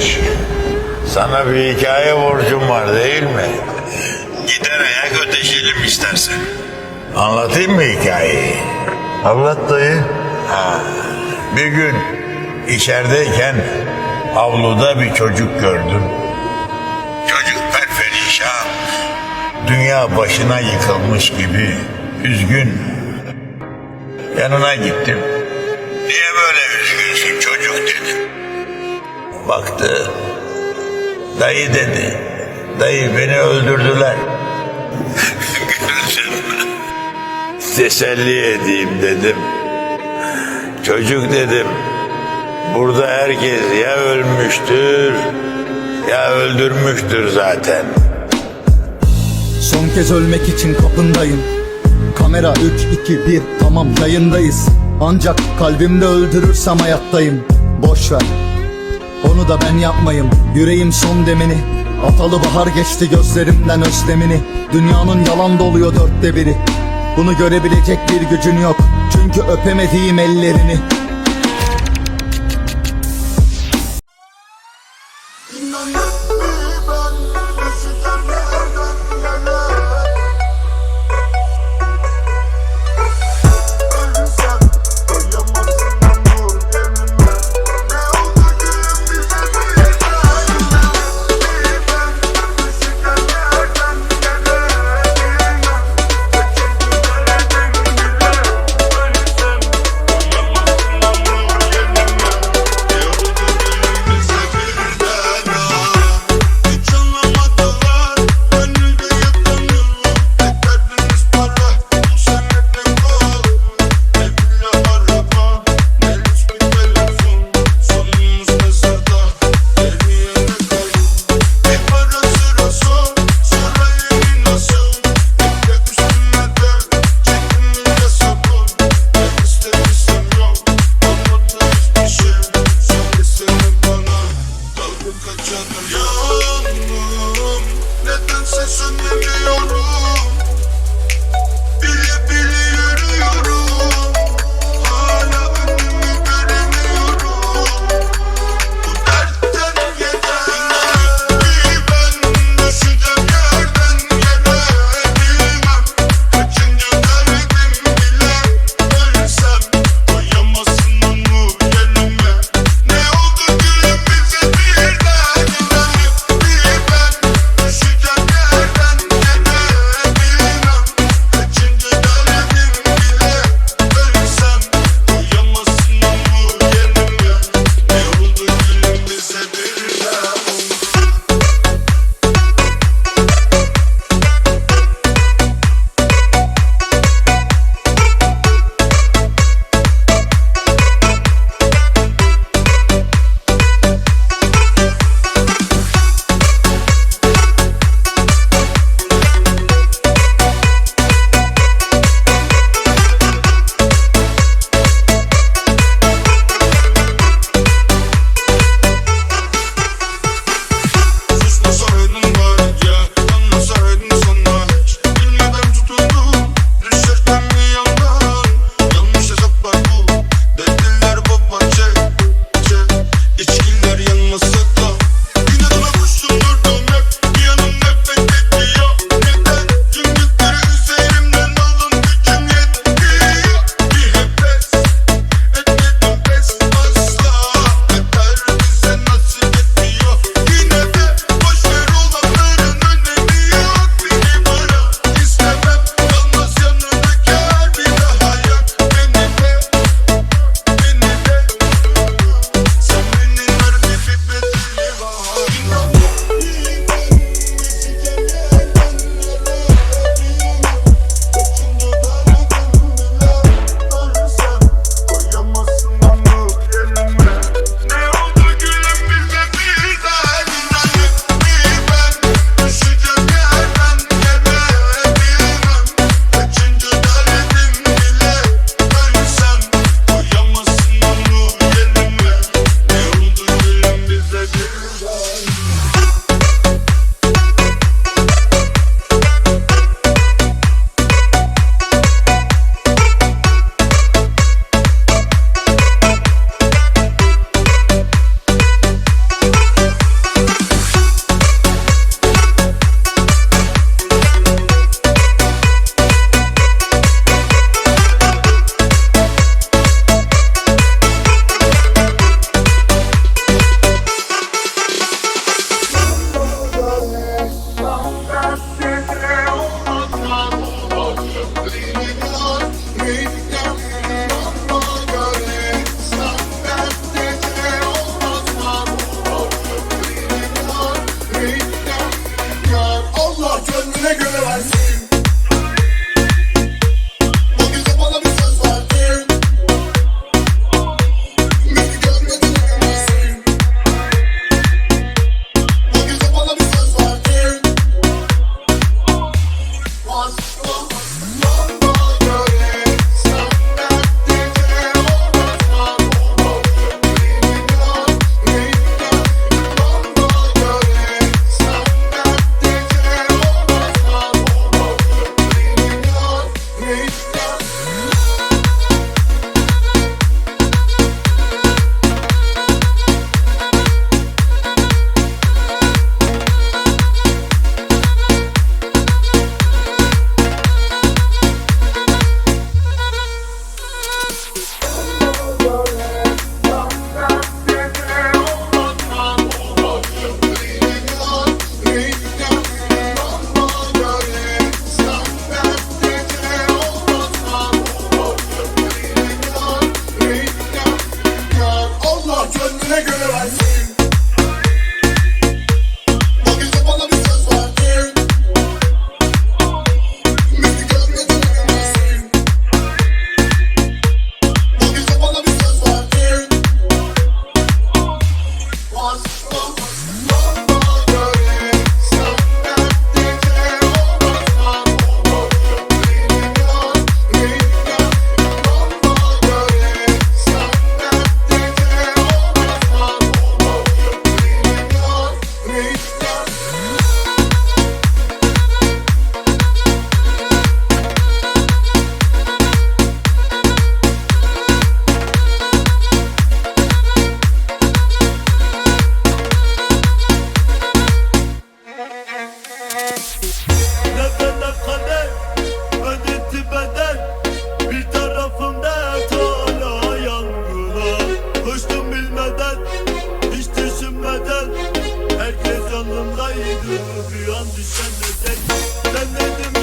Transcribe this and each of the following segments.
Kardeş, sana bir hikaye borcum var değil mi? Gider ayak ödeşelim istersen. Anlatayım mı hikayeyi? Anlat dayı. Bir gün içerideyken avluda bir çocuk gördüm. Çocuk perperişan. Dünya başına yıkılmış gibi üzgün. Yanına gittim. Niye böyle üzgünsün çocuk dedim. Baktı. Dayı dedi. Dayı beni öldürdüler. Teselli edeyim dedim. Çocuk dedim. Burada herkes ya ölmüştür ya öldürmüştür zaten. Son kez ölmek için kapındayım Kamera 3, 2, 1 tamam yayındayız Ancak kalbimde öldürürsem hayattayım Boş ver onu da ben yapmayım yüreğim son demini. Atalı bahar geçti gözlerimden özlemini. Dünyanın yalan doluyor dörtte biri. Bunu görebilecek bir gücün yok. Çünkü öpemediğim ellerini. İnanır mı ben Bir an düşen özel. Sen ne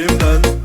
elimden